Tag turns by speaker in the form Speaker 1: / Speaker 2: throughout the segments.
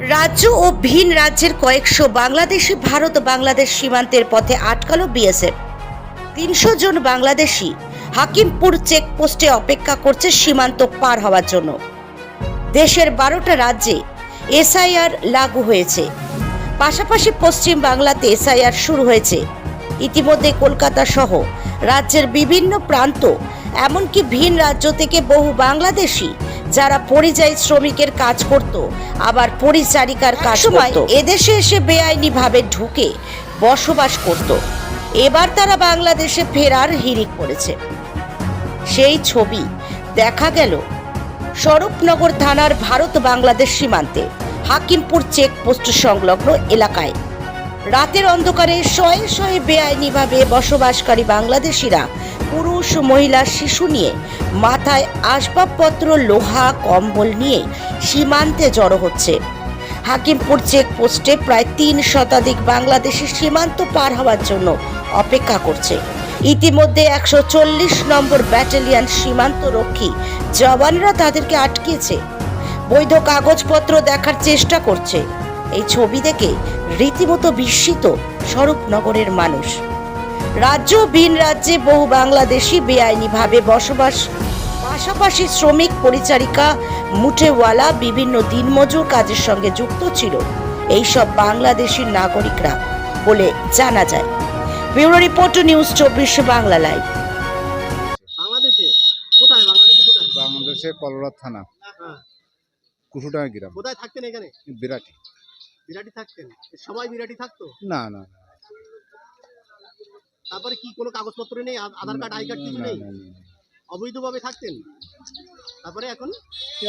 Speaker 1: রাজ্য ও ভিন রাজ্যের কয়েকশো বাংলাদেশি ভারত বাংলাদেশ সীমান্তের পথে আটকালো বিএসএফ। তিনশো জন বাংলাদেশি হাকিমপুর চেকপোস্টে অপেক্ষা করছে সীমান্ত পার হওয়ার জন্য। দেশের বারোটা রাজ্যে এসআইআর লাগু হয়েছে। পাশাপাশি পশ্চিম বাংলাতে এসআইআর শুরু হয়েছে। ইতিমধ্যে কলকাতা সহ রাজ্যের বিভিন্ন প্রান্ত, এমনকি ভিন রাজ্য থেকে বহু বাংলাদেশি যারা পরিযায়ী শ্রমিকের কাজ করত আবার পরিচারিকার কাজ করত। এদেশে এসে বেআইনিভাবে ঢুকে বসবাস করত। এবার তারা বাংলাদেশে ফেরার হিড়িক পড়েছে। সেই ছবি দেখা গেল স্বরূপনগর থানার ভারত বাংলাদেশ সীমান্তে হাকিমপুর চেকপোস্ট সংলগ্ন এলাকায়। রাতের অন্ধকারে শয়ে শয়ে বেআইনিভাবে বসবাসকারী বাংলাদেশিরা পুরুষ, মহিলা, শিশু নিয়ে মাথায় আসবাবপত্র, লোহা, কম্বল নিয়ে সীমান্তে জড়ো হচ্ছে। হাকিমপুর চেকপোস্টে প্রায় তিন শতাধিক বাংলাদেশি সীমান্ত পার হওয়ার জন্য অপেক্ষা করছে। ইতিমধ্যে একশো চল্লিশ নম্বর ব্যাটালিয়ন সীমান্ত রক্ষী জওয়ানরা তাদেরকে আটকেছে। বৈধ কাগজপত্র দেখার চেষ্টা করছে। এই ছবি দেখে রীতিমতো বিস্মিত স্বরূপনগরের মানুষ। রাজ্য ভিন রাজ্যে বহু বাংলাদেশি বেআইনিভাবে বসবাস পাশাপাশি শ্রমিক পরিচারিকা মুঠেওয়ালা বিভিন্ন দিনমজুর কাজের সঙ্গে যুক্ত ছিল এইসব বাংলাদেশি নাগরিকরা বলে জানা যায়। ব্যুরো রিপোর্ট নিউজ চব্বিশ বাংলা লাইভ।
Speaker 2: বাংলাদেশে? কোথায়? বাংলাদেশে কোথায়?
Speaker 3: বাংলাদেশে কলরা থানা।
Speaker 2: হ্যাঁ।
Speaker 3: কুসুডাঙ্গা গ্রাম।
Speaker 2: কোথায় থাকতেন এখানে?
Speaker 3: বিরাটি।
Speaker 2: বিরাটি থাকতেন? সবাই বিরাটি থাকতো?
Speaker 3: না না না,
Speaker 2: তারপরে কি কোনো কাগজপত্র নেই? আধার কার্ড আই কার্ড কিছু নেই। অবৈধভাবে থাকতেন? তারপরে এখন?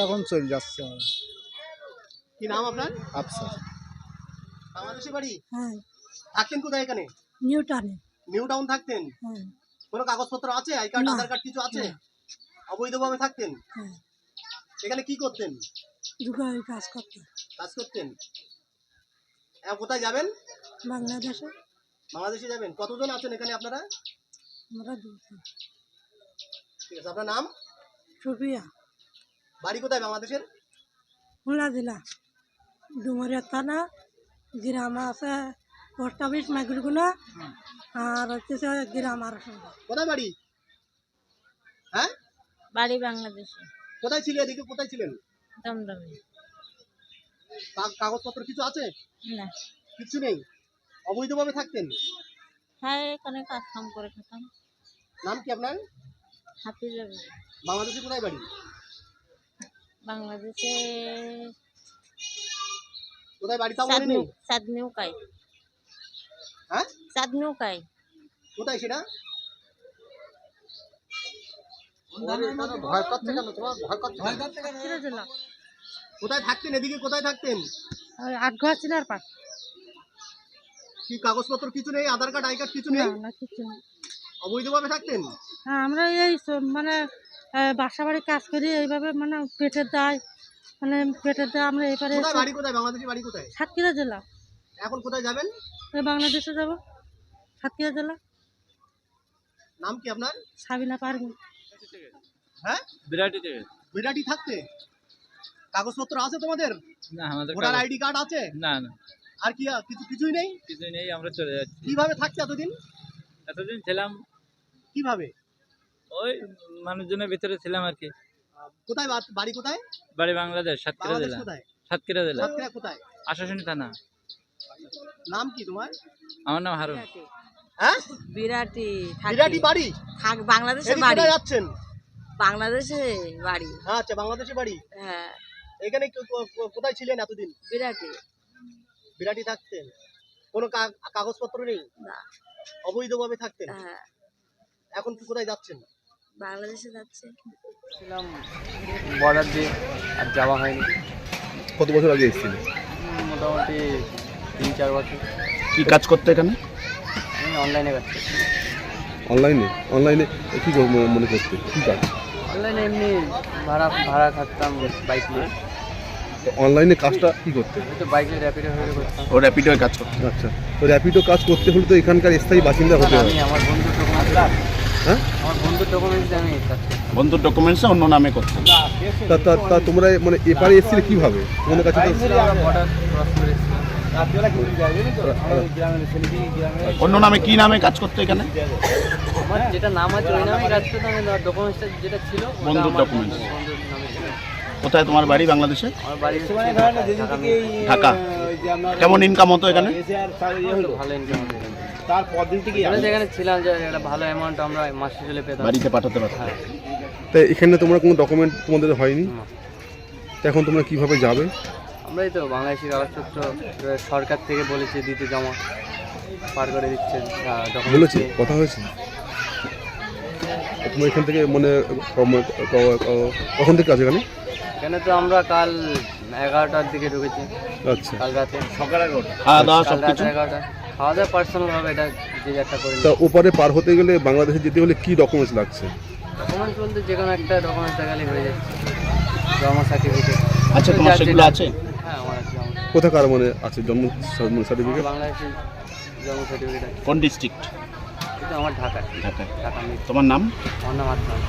Speaker 3: এখন চলে যাচ্ছে
Speaker 2: কি নাম আপনার?
Speaker 3: আফসার।
Speaker 2: বাংলাদেশে বাড়ি?
Speaker 4: হ্যাঁ।
Speaker 2: থাকতেন কোথায় এখানে?
Speaker 4: নিউটনে
Speaker 2: নিউ টাউন থাকতেন?
Speaker 4: হ্যাঁ।
Speaker 2: কোনো কাগজপত্র আছে? আই কার্ড আধার কার্ড কিছু আছে? অবৈধভাবে থাকতেন?
Speaker 4: হ্যাঁ।
Speaker 2: এখানে কি করতেন?
Speaker 4: কাজ করতে
Speaker 2: কাজ করতেন? এখন কোথায় যাবেন?
Speaker 4: বাংলাদেশে।
Speaker 2: বাংলাদেশে যাবেন? কতজন আছেন এখানে আপনারা?
Speaker 4: আমরা দুজন
Speaker 2: ঠিক আছে আপনার নাম?
Speaker 4: সুপিয়া
Speaker 2: বাড়ি কোথায় বাংলাদেশের?
Speaker 4: খুলনা জেলা। ডুমরিয়া থানা গ্রাম আছে পোস্ট অফিস মাগুরগুনা আর হচ্ছে গ্রাম আর
Speaker 2: কোথায় বাড়ি? হ্যাঁ?
Speaker 5: বাড়ি বাংলাদেশে।
Speaker 2: কোথায় ছিলেন এদিকে? কোথায় ছিলেন?
Speaker 5: দমদমে।
Speaker 2: কাগজপত্র কিছু আছে?
Speaker 5: না।
Speaker 2: কিছু নেই? অবৈধভাবে থাকতেন?
Speaker 5: হ্যাঁ এখানে কাজ কাম করে খেতাম
Speaker 2: নাম কি আপনার?
Speaker 5: হাতি যাবে
Speaker 2: বাংলাদেশে কোথায় বাড়ি?
Speaker 5: বাংলাদেশে
Speaker 2: কোথায় বাড়ি তাও মনে নেই
Speaker 5: চাঁদ নৌকায়
Speaker 2: হ্যাঁ?
Speaker 5: চাঁদ কাই
Speaker 2: কোথায় সেটা?
Speaker 3: ভয় কেন তোমার? ভয় করছে
Speaker 4: জেলা
Speaker 2: কোথায় থাকতেন? এদিকে কোথায় থাকতেন?
Speaker 4: আটঘর চিনার পাট
Speaker 2: কি কাগজপত্র কিছু নেই? আধার কার্ড আই কার্ড কিছু নেই?
Speaker 4: না কিছু না
Speaker 2: অবৈধভাবে থাকতেন?
Speaker 4: হ্যাঁ আমরা এই স- মানে বাসা বাড়ি কাজ করি এইভাবে মানে পেটের দায় মানে পেটের দায় আমরা এবারে
Speaker 2: কোথায় বাড়ি কোথায়? বাংলাদেশে বাড়ি কোথায়?
Speaker 4: সাতক্ষীরা জেলা।
Speaker 2: এখন কোথায় যাবেন?
Speaker 4: এই বাংলাদেশে যাব সাতক্ষীরা জেলা।
Speaker 2: নাম কি আপনার?
Speaker 4: সাবিনা পারভিন।
Speaker 2: হ্যাঁ?
Speaker 6: বিরাটি থেকে
Speaker 2: বিরাটি থাকতে? কাগজপত্র আছে তোমাদের?
Speaker 6: না আমাদের
Speaker 2: ভোটার
Speaker 6: কাগজ-
Speaker 2: আইডি কার্ড আছে?
Speaker 6: না না।
Speaker 2: আর কি কিছু কিছুই নেই?
Speaker 6: কিছু নেই আমরা চলে যাচ্ছি।
Speaker 2: কীভাবে থাকতে এতদিন?
Speaker 6: এতদিন ছিলাম।
Speaker 2: কীভাবে?
Speaker 6: ওই মানুষজনের ভিতরে ছিলাম আর কি।
Speaker 2: কোথায় বাড়ি কোথায়?
Speaker 6: বাড়ি বাংলাদেশ সাতক্ষীরা জেলা। সাতক্ষীরা জেলা।
Speaker 2: সাতক্ষীরা কোথায়?
Speaker 6: আশাশুনি থানা।
Speaker 2: নাম কি তোমার?
Speaker 6: আমার নাম হারুন।
Speaker 2: হ্যাঁ?
Speaker 5: বিরাটি
Speaker 2: বিরাটি বাড়ি?
Speaker 5: থাক বাংলাদেশে
Speaker 2: বাড়ি। কোথায় যাচ্ছেন?
Speaker 5: বাংলাদেশে বাড়ি।
Speaker 2: আচ্ছা বাংলাদেশে বাড়ি।
Speaker 5: হ্যাঁ।
Speaker 2: এখানে কোথায় ছিলেন এতদিন?
Speaker 5: বিরাটি।
Speaker 2: বিরাটি থাকতেন। কোনো কা- কাগজপত্র নেই।
Speaker 5: না।
Speaker 2: অবৈধভাবে থাকতেন।
Speaker 5: হ্যাঁ।
Speaker 2: এখন কি কোথায় যাচ্ছেন?
Speaker 5: বাংলাদেশে যাচ্ছে।
Speaker 7: ছিলাম বর্ডার দিয়ে আর যাওয়া হয়নি।
Speaker 8: কত বছর আগে এসেছিলে
Speaker 7: মোটামুটি তিন চার বছর।
Speaker 8: কি কাজ করতে এখানে?
Speaker 7: আমি অনলাইনে কাজ করছি
Speaker 8: অনলাইনে অনলাইনে কি মনে করতে? কি কাজ?
Speaker 7: অনলাইনে এমনি ভাড়া ভাড়া খাটতাম বাইক নিয়ে।
Speaker 8: অনলাইনে কাজটা কি করতে? ও র্যাপিডো কাজ করতে। আচ্ছা তো র্যাপিডো কাজ করতে হলে তো এখানকার স্থায়ী বাসিন্দা হতে হবে।
Speaker 7: আমার বন্ধুর ডকুমেন্টস
Speaker 8: হ্যাঁ?
Speaker 7: আমার বন্ধুর ডকুমেন্টস আমি
Speaker 9: বন্ধুর ডকুমেন্টসে অন্য নামে করতে
Speaker 8: তা তা তা তোমরা মানে এপারে এসেছিলে কীভাবে? তোমাদের কাছে তো
Speaker 7: বর্ডার ক্রস করে এসেছিলাম।
Speaker 9: অন্য নামে কি নামে কাজ করতে এখানে?
Speaker 7: আমার যেটা নাম আছে ওই কাজ ডকুমেন্টসটা যেটা ছিল
Speaker 9: বন্ধুর
Speaker 7: নামে ছিল।
Speaker 9: কোথায় তোমার বাড়ি বাংলাদেশে?
Speaker 7: বাড়ি ঢাকা
Speaker 9: কেমন ইনকাম হতো এখানে?
Speaker 7: থেকে। যেখানে ছিলাম যে একটা ভালো অ্যামাউন্ট আমরা মাসে চলে পেতাম।
Speaker 9: বাড়িতে পাঠাতে পারতো
Speaker 7: হ্যাঁ।
Speaker 8: তা এখানে তোমরা কোনো ডকুমেন্ট তোমাদের হয়নি। তা এখন তোমরা কীভাবে যাবে?
Speaker 7: আমরাই তো বাংলাদেশি কাগজপত্র সরকার থেকে বলেছে দিতে জমা পার করে দিচ্ছে
Speaker 8: বলেছি? কথা হয়েছে? তোমরা এখান থেকে মানে কখন থেকে আছে এখানে?
Speaker 7: এখানে তো আমরা কাল এগারোটার দিকে ঢুকেছি।
Speaker 8: আচ্ছা।
Speaker 7: কাল রাতে।
Speaker 9: খাওয়া দাওয়া সব
Speaker 7: রাত
Speaker 9: কিছু?
Speaker 7: এগারোটা। খাওয়া দাওয়া পার্সোনাল ভাবে এটা যে একটা করে
Speaker 8: তা ওপারে পার হতে গেলে বাংলাদেশে যেতে হলে কি ডকুমেন্টস লাগছে?
Speaker 7: ডকুমেন্টস বলতে যে কোনো একটা ডকুমেন্টস দেখালে হয়ে যাচ্ছে। জমা সার্টিফিকেট
Speaker 9: আচ্ছা তোমার সেগুলো আছে?
Speaker 7: হ্যাঁ আমার আছে আমার
Speaker 8: কোথাকার মানে আছে জন্ম সার্টিফিকেট
Speaker 7: বাংলাদেশের জন্ম সার্টিফিকেট আছে।
Speaker 9: কোন ডিস্ট্রিক্ট
Speaker 7: কিন্তু আমার ঢাকা
Speaker 9: ঢাকায়।
Speaker 7: ঢাকা মেয়ে
Speaker 9: তোমার নাম?
Speaker 7: আমার নাম আদনান।